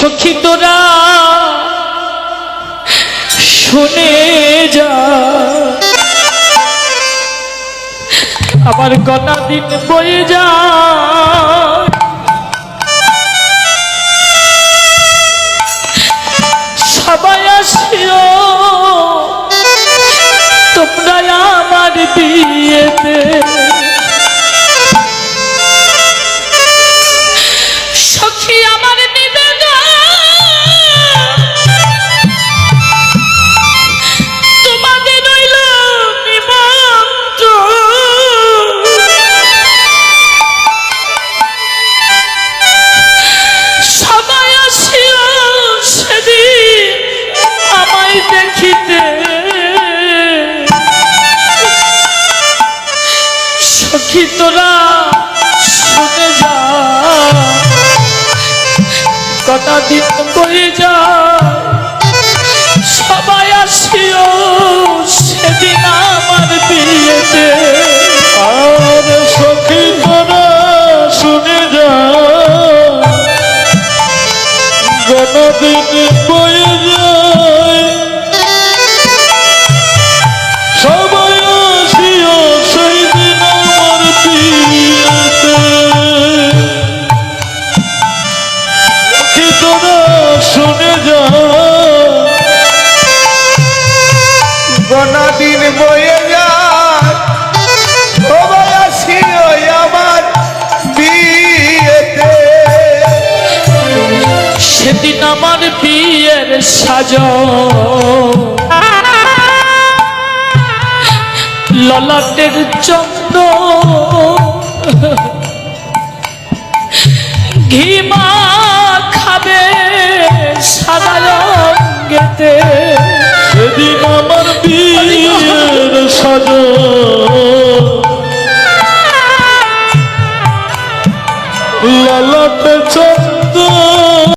সখী তোরা শুনে যা। আমার কটা দিন বয়ে যা। সখী তোরা শুনে যা। কটা দিন বয়ে যায় সবাই আসিও সেদিন আমার বিয়েতে। আর সখী তোরা শুনে যা। গণদিন বয়ে যায় শুনে যা। দিন বয়ে সেদিন আমার বিয়ের সাজ। ললাটের চন্দ সাদা রঙ্গেতে সেদিন আমার বিয়ের সাজ লালাতে চন্দ